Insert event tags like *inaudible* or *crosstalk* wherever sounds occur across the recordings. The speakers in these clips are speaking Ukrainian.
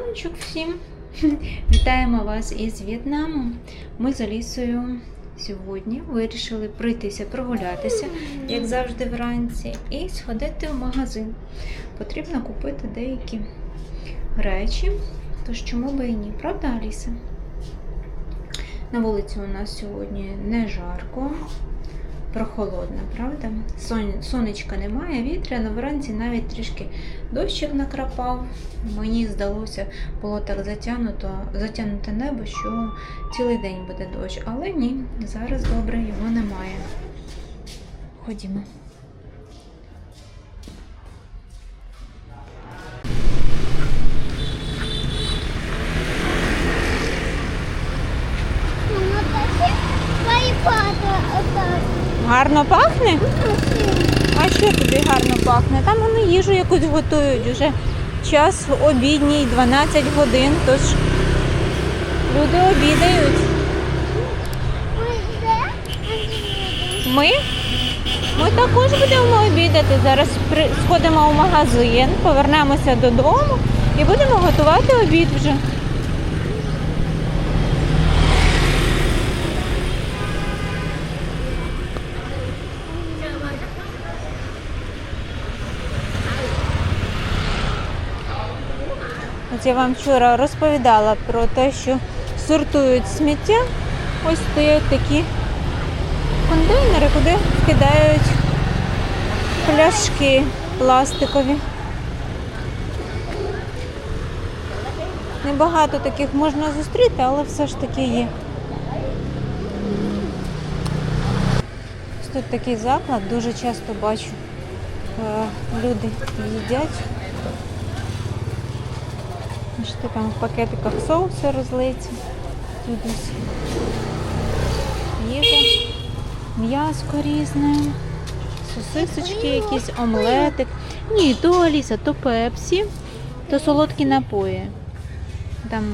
Раночок всім! *laughs* Вітаємо вас із В'єтнаму. Ми з Алісою сьогодні вирішили пройтися, прогулятися, як завжди вранці, і сходити в магазин. Потрібно купити деякі речі, тож чому би і ні, правда, Аліса? На вулиці у нас сьогодні не жарко, прохолодно, правда? Сон- Сонечка немає, вітряно, вранці навіть трішки дощик накрапав. Мені здалося, було так затягнуто, затягнуте небо, що цілий день буде дощ. Але ні, зараз добре, його немає. Ходімо. Пахне? А що тобі гарно пахне? Там вони їжу якусь готують. Уже час обідній, 12 годин, тож люди обідають. Ми? Ми також будемо обідати. Зараз сходимо в магазин, повернемося додому і будемо готувати обід вже. Я вам вчора розповідала про те, що сортують сміття. Ось стоять такі контейнери, куди кидають пляшки пластикові. Небагато таких можна зустріти, але все ж таки є. Ось Тут такий заклад, дуже часто бачу, е, люди їдять. Бачите, там в пакетиках соуси розлиті. Тут ось їжа, м'яско різне, сосисочки, якісь омлетик. Ні, то Аліса, то пепсі, то солодкі напої. Там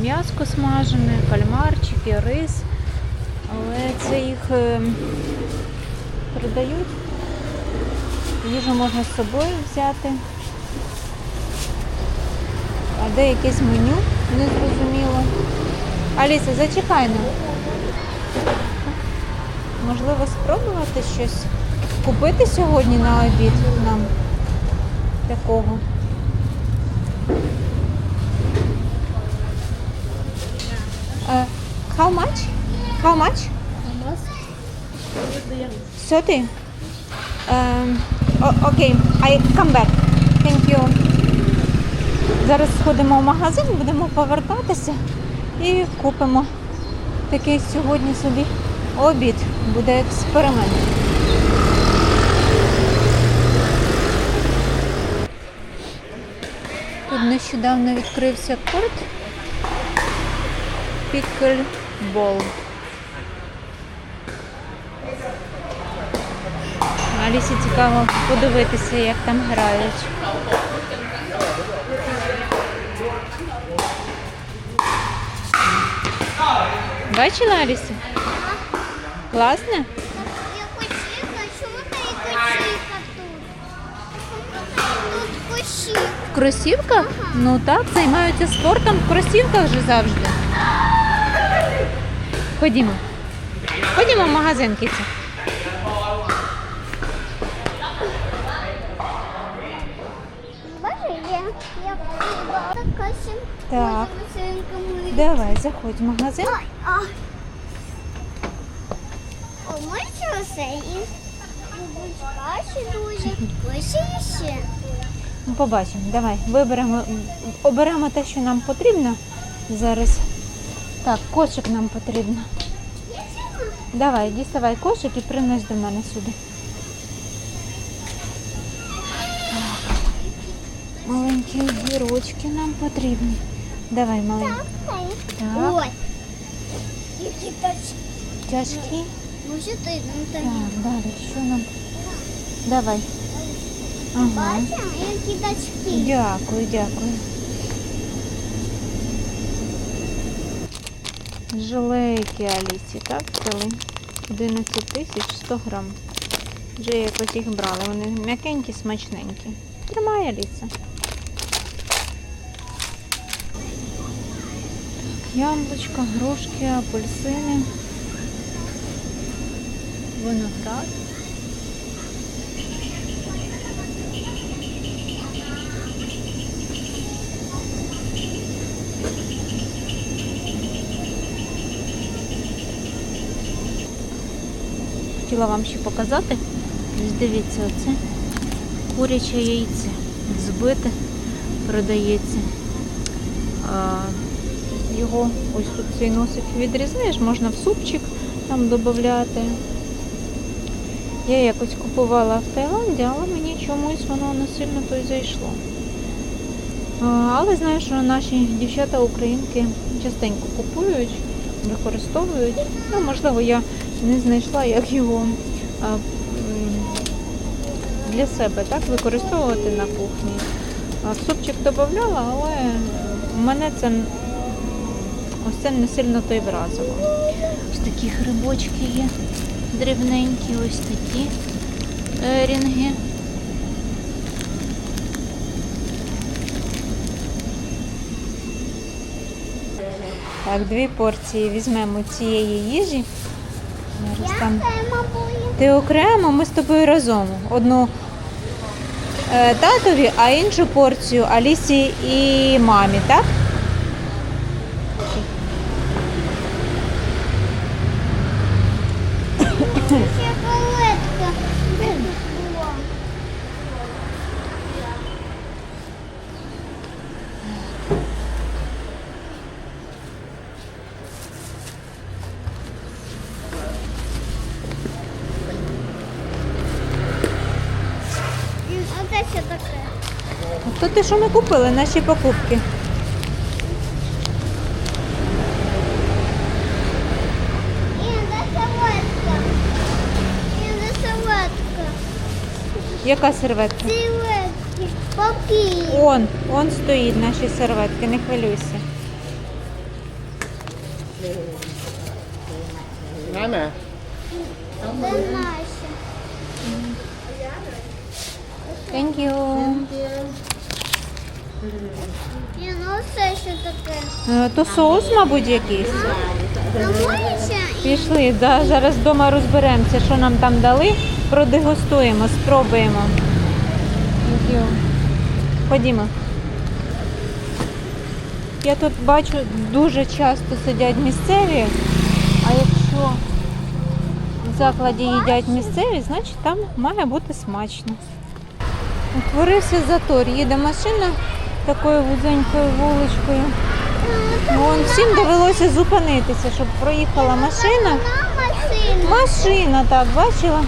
м'яско смажене, кальмарчики, рис. Але це їх е, продають. Їжу можна з собою взяти. Де якесь меню? Не зрозуміло. Аліса, зачекай нам. Можливо, спробувати щось купити сьогодні на обід нам такого. Е, how much? How much? Thirty? Um, окей, I come back. Thank you. Зараз сходимо в магазин, будемо повертатися і купимо такий сьогодні собі обід. Буде експеримент. Тут нещодавно відкрився корт Піклбол. Алісі цікаво подивитися, як там грають. Бачила Аліса? Класно? Я кусика, чому та і кусика тут? Тут кусик. В кросівках? Ну так, займаються спортом в кросівках же завжди. Ходімо. Ходімо в магазин, Кіці. Є? Я кусила. Така. Так. Давай. Заходь в магазин. Ой, а. О, що це? І дуже. Кусі Ну, Побачимо. Давай, виберемо, оберемо те, що нам потрібно зараз. Так, кошик нам потрібно. Давай, діставай кошик і принось до мене сюди. Маленькі огірочки нам потрібні. Давай, маленькі. Так. Ой. Які тачки. Тяжкі. Може ти, ну Так, так. далі, що нам? Давай. Ага. Бачимо, які тачки. Дякую, дякую. Жилейки Алісі, так, взяли? 11 тисяч 100 грам. Вже якось їх брали. Вони м'якенькі, смачненькі. Тримай, Аліса. Яблучка, грушки, апельсини, виноград. Хотіла вам ще показати. Ось Дивіться, оце куряче яйце збите, продається. Його ось тут цей носик відрізаєш, можна в супчик там додати. Я якось купувала в Таїланді, але мені чомусь воно не сильно то зайшло. Але знаю, що наші дівчата-українки частенько купують, використовують. Ну, можливо, я не знайшла, як його для себе так, використовувати на кухні. Супчик додавала, але мене це ось це не сильно то й вразило. Ось такі грибочки є дрібненькі, ось такі ерінги. Так, дві порції візьмемо цієї їжі. Зараз там ти окремо, ми з тобою разом. Одну е, татові, а іншу порцію Алісі і мамі, так? Шоколадка. Була. М, Оце що таке? То те, що ми купили, наші покупки. Яка серветка? Силетки. Папір. Он, он стоїть наші серветки, не хвилюйся. Mama. Це наше. Thank you. І ну це що таке? Е, То соус, мабуть, якийсь. Пішли, да, зараз вдома розберемося, що нам там дали. Продегустуємо, спробуємо. Thank you. Ходімо. Я тут бачу, дуже часто сидять місцеві, а якщо в закладі їдять місцеві, значить там має бути смачно. Утворився затор. Їде машина такою вузенькою вуличкою. Вон всім довелося зупинитися, щоб проїхала машина. Машина, так, бачила?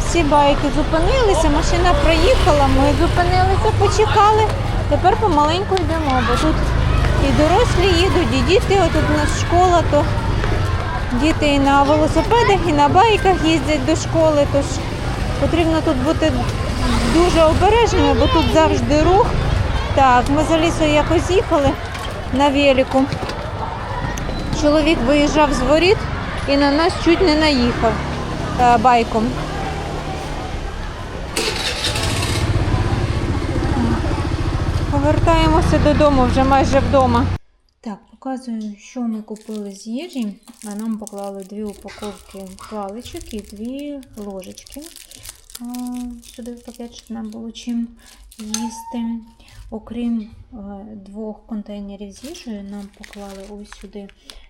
Всі байки зупинилися, машина проїхала, ми зупинилися, почекали. Тепер помаленьку йдемо, бо тут і дорослі їдуть, і діти, отут у нас школа, то діти і на велосипедах, і на байках їздять до школи, тож потрібно тут бути дуже обережними, бо тут завжди рух. Так, ми за лісою якось їхали на велику. Чоловік виїжджав з воріт і на нас чуть не наїхав е, байком. Повертаємося додому, вже майже вдома. Так, показую, що ми купили з їжі. А Нам поклали дві упаковки паличок і дві ложечки. Сюди в пакет, щоб нам було чим їсти. Окрім е, двох контейнерів з їжею, нам поклали ось сюди,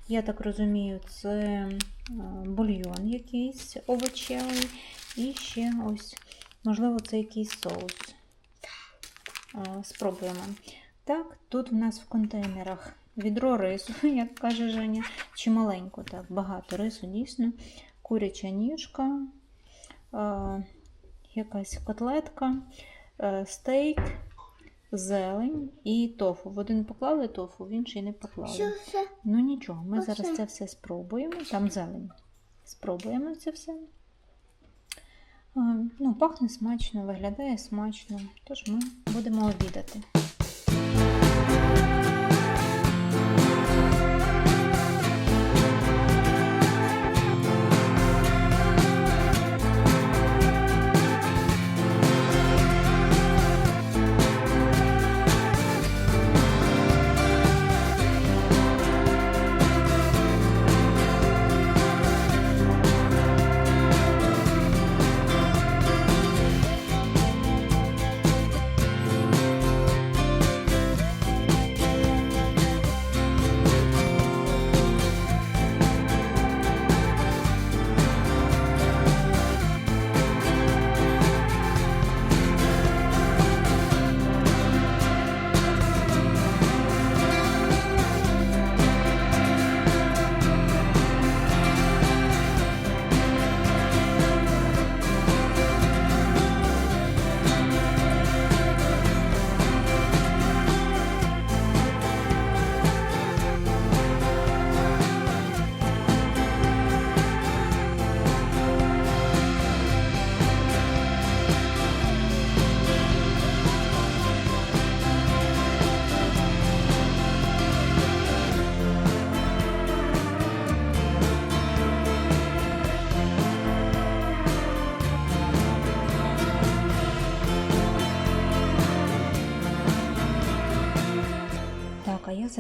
я так розумію, це е, бульйон якийсь овочевий. І ще ось, можливо, це якийсь соус. Е, Спробуємо. Так, тут в нас в контейнерах відро рису, *laughs* як каже Женя, чи маленько, так, багато рису, дійсно. Куряча ніжка, якась котлетка, стейк, зелень і тофу. В один поклали тофу, в інший не Що поклали. Ну нічого, ми зараз це все спробуємо. Там зелень. Спробуємо це все. Ну, пахне смачно, виглядає смачно. Тож ми будемо обідати.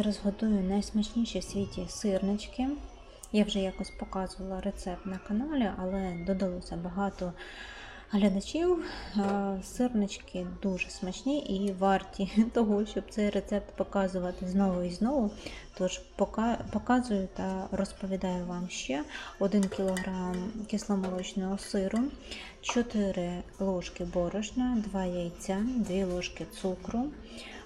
Зараз готую найсмачніші в світі сирнички. Я вже якось показувала рецепт на каналі, але додалося багато глядачів. Сирнички дуже смачні і варті *laughs* того, щоб цей рецепт показувати знову і знову. Тож показую та розповідаю вам ще 1 кг кисломолочного сиру, 4 ложки борошна, 2 яйця, 2 ложки цукру,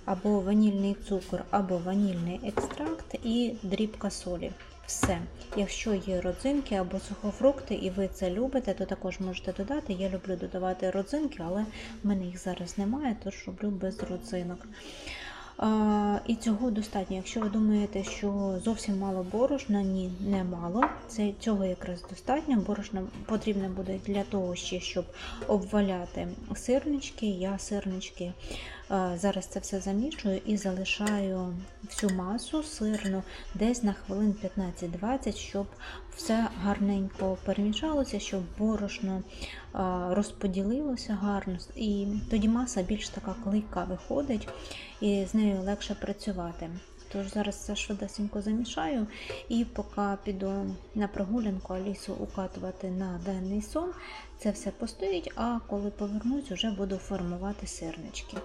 або ванільний цукор, або ванільний екстракт і дрібка солі. Все. Якщо є родзинки або сухофрукти, і ви це любите, то також можете додати. Я люблю додавати родзинки, але в мене їх зараз немає, тож роблю без родзинок. А, і цього достатньо. Якщо ви думаєте, що зовсім мало борошна, ні, не мало. Це цього якраз достатньо. Борошна потрібно буде для того, ще, щоб обваляти сирнички. Я сирнички зараз це все замішую і залишаю всю масу сирну десь на хвилин 15-20, щоб все гарненько перемішалося, щоб борошно розподілилося гарно, і тоді маса більш така клейка виходить, і з нею легше працювати. Тож зараз це швидесенько замішаю, і поки піду на прогулянку Алісу укатувати на денний сон, це все постоїть, а коли повернусь, вже буду формувати сирнички.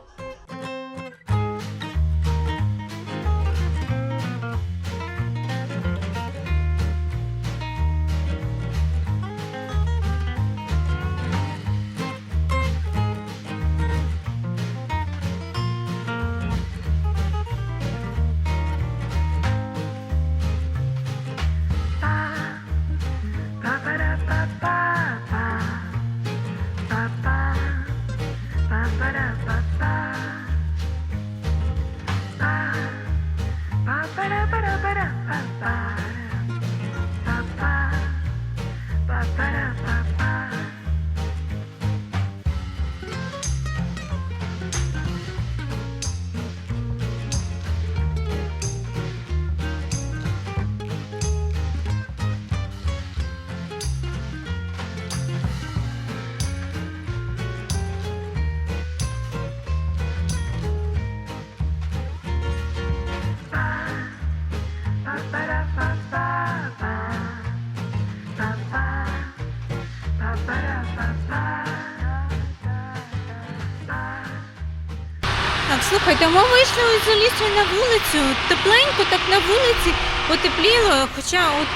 Ми вийшли з Алісою на вулицю. Тепленько так на вулиці потепліло. Хоча от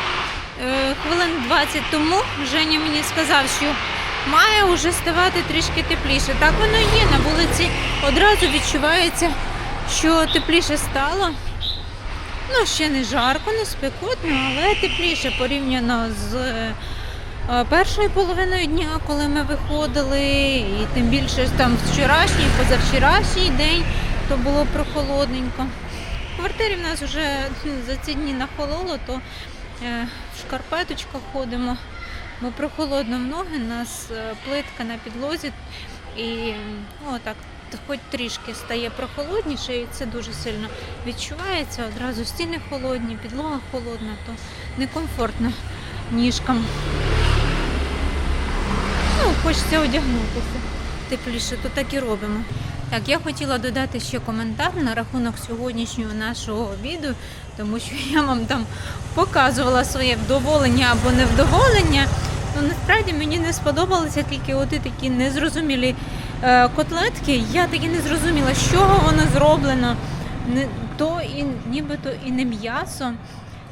е, хвилин 20 тому Женя мені сказав, що має вже ставати трішки тепліше. Так воно є. На вулиці одразу відчувається, що тепліше стало. Ну, ще не жарко, не спекотно, але тепліше порівняно з е, е, першою половиною дня, коли ми виходили, і тим більше там вчорашній, позавчорашній день, то було прохолодненько. В квартирі в нас вже за ці дні нахололо, то е, в шкарпеточках ходимо, бо прохолодно в ноги, у нас е, плитка на підлозі і ну, хоч трішки стає прохолодніше, і це дуже сильно відчувається. Одразу стіни холодні, підлога холодна, то некомфортно ніжкам. Ну, хочеться одягнутися тепліше, то так і робимо. Так, я хотіла додати ще коментар на рахунок сьогоднішнього нашого обіду, тому що я вам там показувала своє вдоволення або невдоволення. Ну, насправді мені не сподобалися тільки оті такі незрозумілі е, котлетки. Я таки не зрозуміла, з чого воно зроблено. То і нібито і не м'ясо,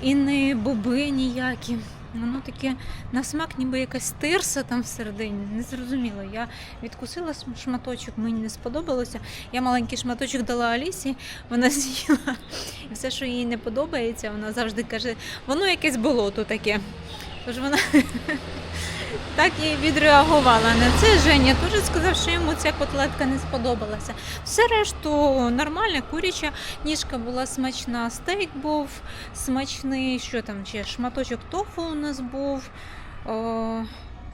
і не боби ніякі. Воно таке на смак, ніби якась тирса там всередині. Не зрозуміло. Я відкусила шматочок, мені не сподобалося. Я маленький шматочок дала Алісі, вона *laughs* з'їла. І все, що їй не подобається, вона завжди каже, воно якесь болото таке. Тож вона *laughs* так і відреагувала на це. Женя теж сказав, що йому ця котлетка не сподобалася. Все решту нормальна, куряча ніжка була смачна, стейк був смачний, що там ще шматочок тофу у нас був. О,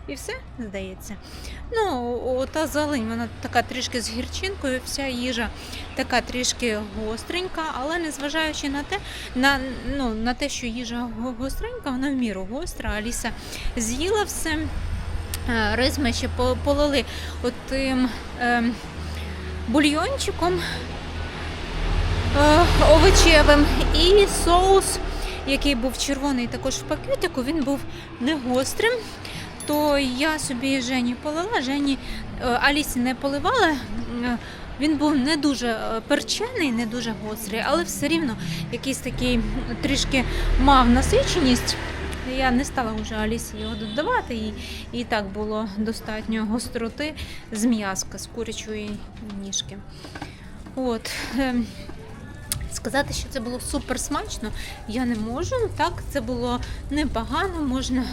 і все, здається. Ну, та зелень, вона така трішки з гірчинкою, вся їжа така трішки гостренька, але незважаючи на те, на, ну, на те, що їжа гостренька, вона в міру гостра. Аліса з'їла все. Е, Рис ми ще по- полили отим ем, бульйончиком. е, овочевим. І соус, який був червоний також в пакетику, він був не гострим. То я собі Жені полила, Жені е, Алісі не поливала. Е, Він був не дуже е, перчений, не дуже гострий, але все рівно якийсь такий трішки мав насиченість. Я не стала вже Алісі його додавати, і, і так було достатньо гостроти з м'язка, з курячої ніжки. От. Сказати, що це було супер смачно, я не можу. Так, це було непогано, можна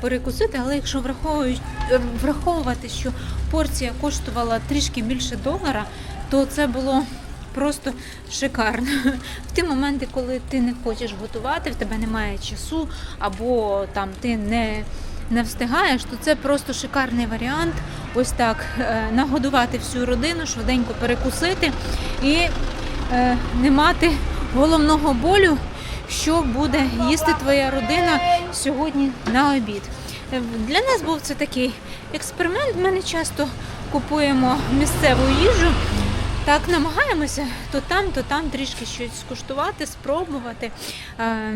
перекусити, але якщо е, враховувати, що порція коштувала трішки більше долара, то це було просто шикарно. *laughs* В ті моменти, коли ти не хочеш готувати, в тебе немає часу, або там ти не, не встигаєш, то це просто шикарний варіант. Ось так е, нагодувати всю родину, швиденько перекусити і не мати головного болю, що буде їсти твоя родина сьогодні на обід. Е, Для нас був це такий експеримент. Ми не часто купуємо місцеву їжу. Так, намагаємося то там, то там трішки щось скуштувати, спробувати. Е,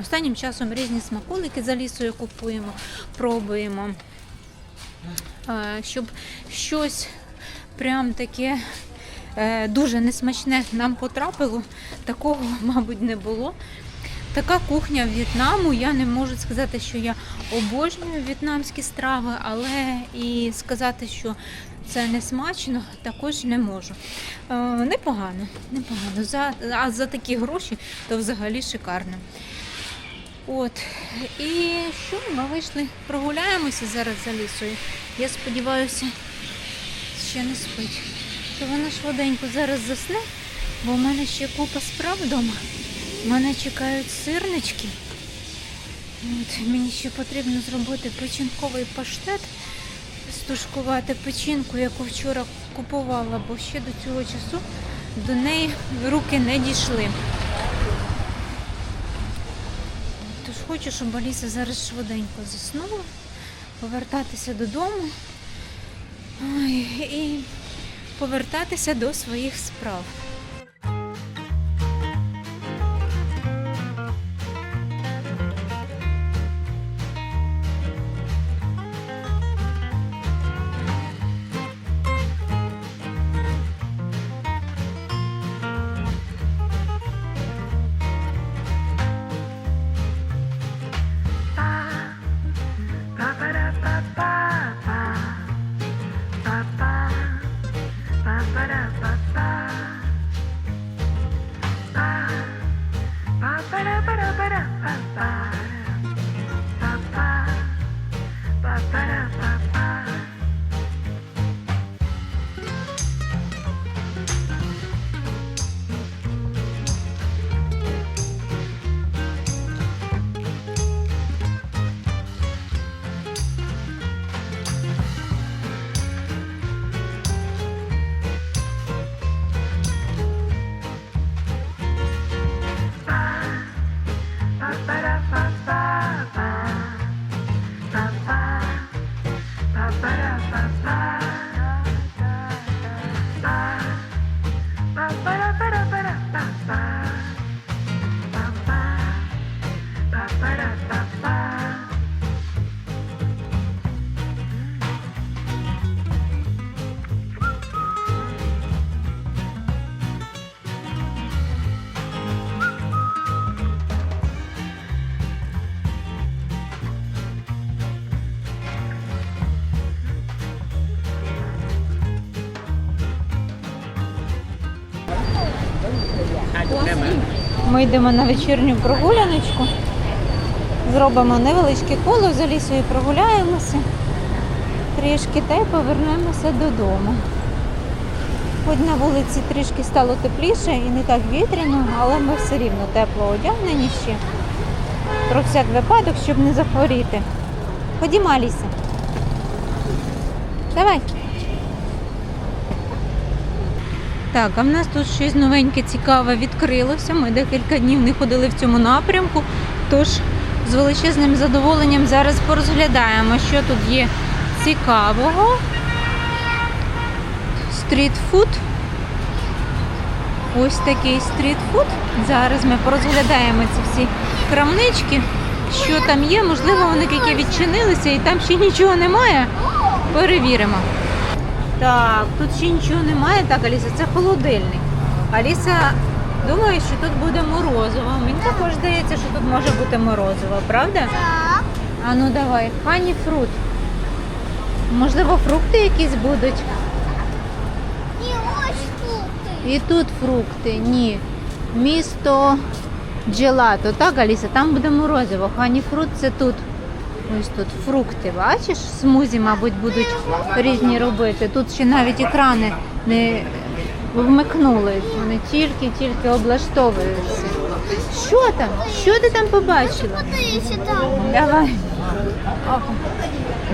останнім часом різні смаколики за лісою купуємо, пробуємо. Е, щоб щось прям таке е, дуже несмачне нам потрапило, такого, *laughs* мабуть, не було. Така кухня В'єтнаму. Я не можу сказати, що я обожнюю в'єтнамські страви, але і сказати, що це не смачно, також не можу. Е, непогано, непогано. За, а за такі гроші то взагалі шикарно. От. І що, ми вийшли, прогуляємося зараз за лісою. Я сподіваюся, ще не спить. То вона швиденько зараз засне, бо в мене ще купа справ вдома. Мене чекають сирнички. От, мені ще потрібно зробити печінковий паштет, стушкувати печінку, яку вчора купувала, бо ще до цього часу до неї руки не дійшли. Тож хочу, щоб Аліса зараз швиденько заснула, повертатися додому Ой, і повертатися до своїх справ. ba ba ba. Ми йдемо на вечірню прогуляночку. Зробимо невеличке коло за лісою, прогуляємося трішки та й повернемося додому. Хоч на вулиці трішки стало тепліше і не так вітряно, але ми все рівно тепло одягнені ще. Про всяк випадок, щоб не захворіти. Ходімо, Аліся. Давай. Так, а в нас тут щось новеньке, цікаве відкрилося. Ми декілька днів не ходили в цьому напрямку. Тож з величезним задоволенням зараз порозглядаємо, що тут є цікавого. Стрітфуд. ось такий стрітфуд. Зараз ми порозглядаємо ці всі крамнички. Що там є? Можливо, вони тільки відчинилися і там ще нічого немає. Перевіримо. Так, тут ще нічого немає. Так, Аліса, це холодильник. Аліса думає, що тут буде морозиво. Мені також здається, що тут може бути морозиво, правда? Так. А ну давай, хані фрут. Можливо, фрукти якісь будуть. І ось тут. І тут фрукти. Ні. Місто Джелато. Так, Аліса, там буде морозиво. Хані фрут це тут. Ось тут фрукти, бачиш? Смузі, мабуть, будуть різні робити. Тут ще навіть екрани не вмикнули. Вони тільки-тільки облаштовуються. Що там? Що ти там побачила? Давай.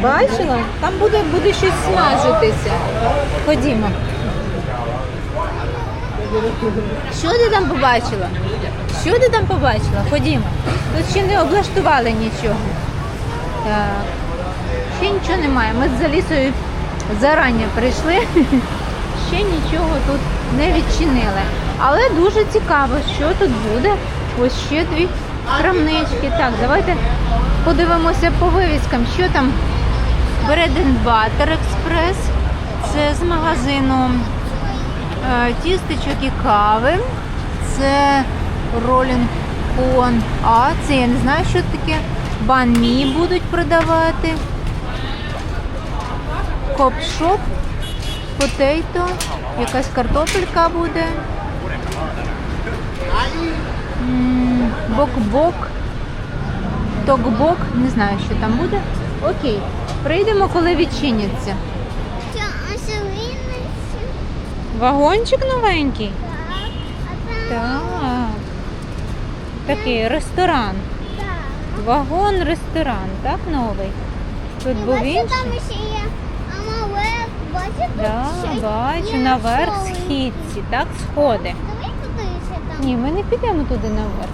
Бачила? Там буде, буде щось смажитися. Ходімо. Що ти там побачила? Що ти там побачила? Ходімо. Тут ще не облаштували нічого. Так. Ще нічого немає. Ми з Залісою зарані прийшли. *laughs* Ще нічого тут не відчинили. Але дуже цікаво, що тут буде. Ось ще дві крамнички. Так, давайте подивимося по вивіскам, що там Bread and Butter Express. Це з магазину е, тістечок і кави. Це Rolling On. А, це я не знаю, що таке. Банмі будуть продавати. Коп-шоп, потейто, якась картопелька буде. Бок-бок, ток-бок, не знаю, що там буде. Окей, прийдемо, коли відчиняться. Вагончик новенький. Так. Так. Такий ресторан. Вагон-ресторан, так, новий. Тут був Бачите, інший. там ще є амалек. Бачите? Да, ще є бачу, наверх соли. східці, так, сходи. Давай там. Ні, ми не підемо туди наверх.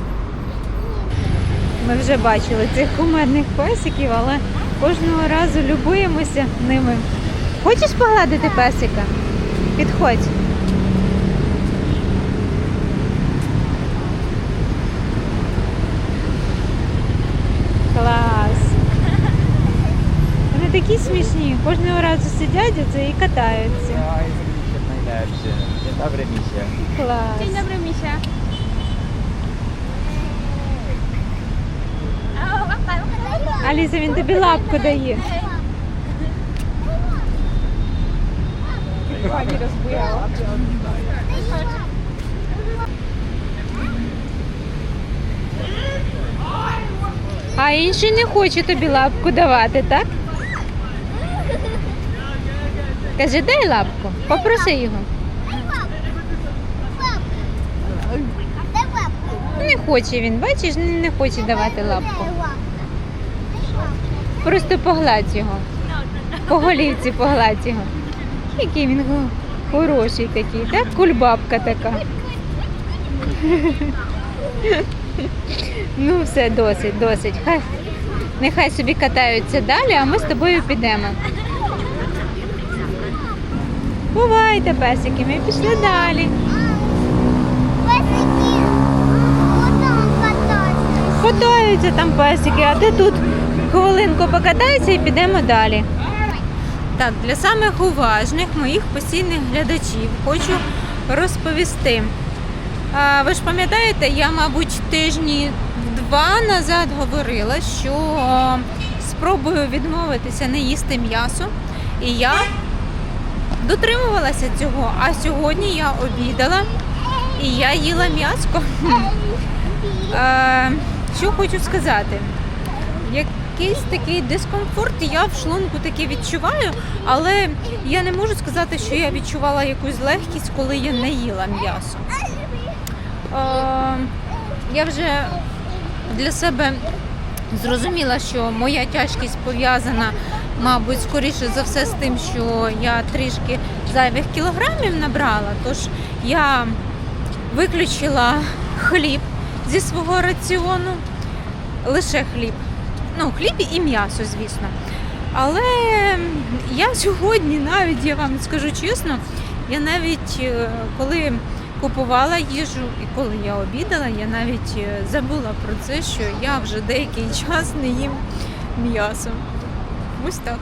Ми вже бачили цих кумедних песиків, але кожного разу любуємося ними. Хочеш погладити песика? Підходь. Клас. Вони такі смішні. Кожного разу сидять оце і катаються. Oj, misiek najlepszy. Dzień dobry, misiek. Клас. добрий, Міша. Аліса, він тобі лапку дає. А інший не хоче тобі лапку давати, так? Каже, дай лапку, попроси його. Не хоче він, бачиш, не хоче давати лапку. Просто погладь його. По голівці погладь його. Який він хороший такий, так? Кульбабка така. Ну, все, досить, досить. Хай, нехай собі катаються далі, а ми з тобою підемо. Бувайте, песики, ми пішли далі. Песики. Отам катаються. Там песики, а ти тут хвилинку покатайся і підемо далі. Так, для самих уважних моїх постійних глядачів хочу розповісти. Ви ж пам'ятаєте, я, мабуть, тижні два назад говорила, що спробую відмовитися не їсти м'ясо. І я дотримувалася цього. А сьогодні я обідала і я їла м'яско. Е, що хочу сказати? Якийсь такий дискомфорт я в шлунку таки відчуваю, але я не можу сказати, що я відчувала якусь легкість, коли я не їла м'ясо. Е, я вже для себе зрозуміла, що моя тяжкість пов'язана, мабуть, скоріше за все з тим, що я трішки зайвих кілограмів набрала. Тож я виключила хліб зі свого раціону, лише хліб. Ну, хліб і м'ясо, звісно. Але я сьогодні навіть, я вам скажу чесно, я навіть е, коли купувала їжу, і коли я обідала, я навіть е, забула про це, що я вже деякий *laughs* час не їм м'ясо. Ось так.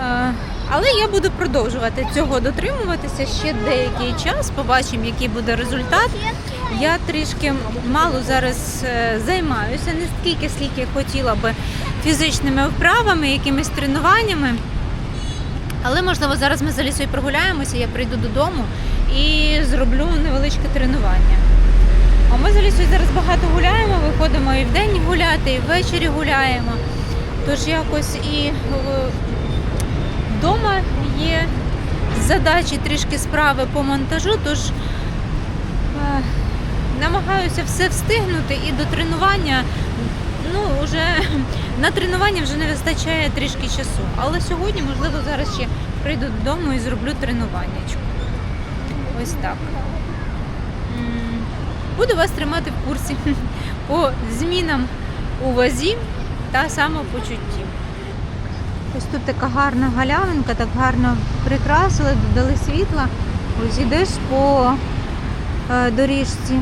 Е, Але я буду продовжувати цього дотримуватися ще деякий час. Побачимо, який буде результат. Я трішки мало зараз е, займаюся, не стільки, скільки хотіла би фізичними вправами, якимись тренуваннями. Але можливо зараз ми з Алісою прогуляємося, я прийду додому і зроблю невеличке тренування. А ми з Алісою зараз багато гуляємо, виходимо і вдень гуляти, і ввечері гуляємо. Тож якось і е, вдома є задачі трішки справи по монтажу, тож е, намагаюся все встигнути і до тренування. Ну, вже *laughs* на тренування вже не вистачає трішки часу. Але сьогодні, можливо, зараз ще прийду додому і зроблю тренування. Ось так. Буду вас тримати в курсі *laughs* по змінам у вазі та самопочутті. Ось тут така гарна галявинка, так гарно прикрасили, додали світла. Ось ідеш по е, доріжці.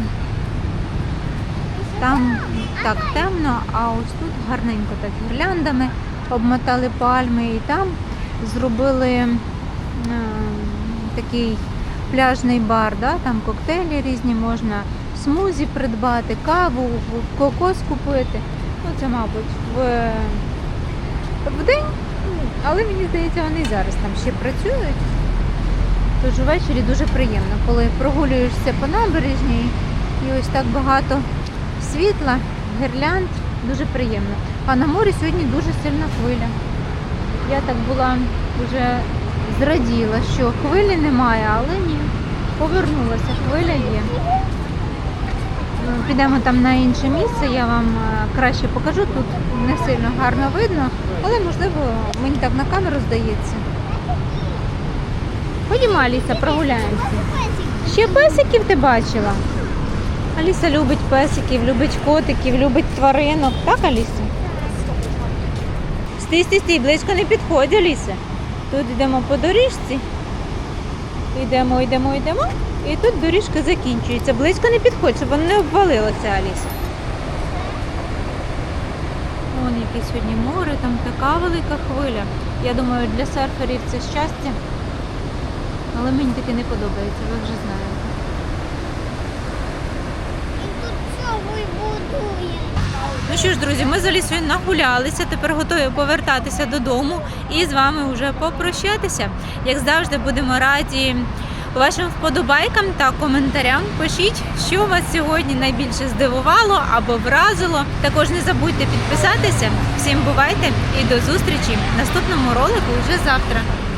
Там так темно, а ось тут гарненько так гірляндами обмотали пальми і там зробили е, такий пляжний бар, да? там коктейлі різні можна, смузі придбати, каву, кокос купити. Це, мабуть, в, в день, але мені здається, вони зараз там ще працюють. Тож ввечері дуже приємно, коли прогулюєшся по набережній і ось так багато світла, гірлянд, дуже приємно. А на морі сьогодні дуже сильна хвиля. Я так була вже зраділа, що хвилі немає, але ні. Повернулася, хвиля є. Підемо там на інше місце, я вам е, краще покажу. Тут не сильно гарно видно, але можливо мені так на камеру здається. Ходімо, Аліса, прогуляємося. Ще песиків ти бачила? Аліса любить песиків, любить котиків, любить тваринок. Так, Аліса? Стій, стій, стій, близько не підходь, Аліса. Тут йдемо по доріжці. Йдемо, йдемо, йдемо. І тут доріжка закінчується. Близько не підходь, щоб воно не обвалилося, Аліса. Вон яке сьогодні море, там така велика хвиля. Я думаю, для серферів це щастя. Але мені таке не подобається, ви вже знаєте. Ну що ж, друзі, ми з Алісою нагулялися. Тепер готові повертатися додому і з вами вже попрощатися. Як завжди, будемо раді вашим вподобайкам та коментарям. Пишіть, що вас сьогодні найбільше здивувало або вразило. Також не забудьте підписатися. Всім бувайте і до зустрічі в наступному ролику вже завтра.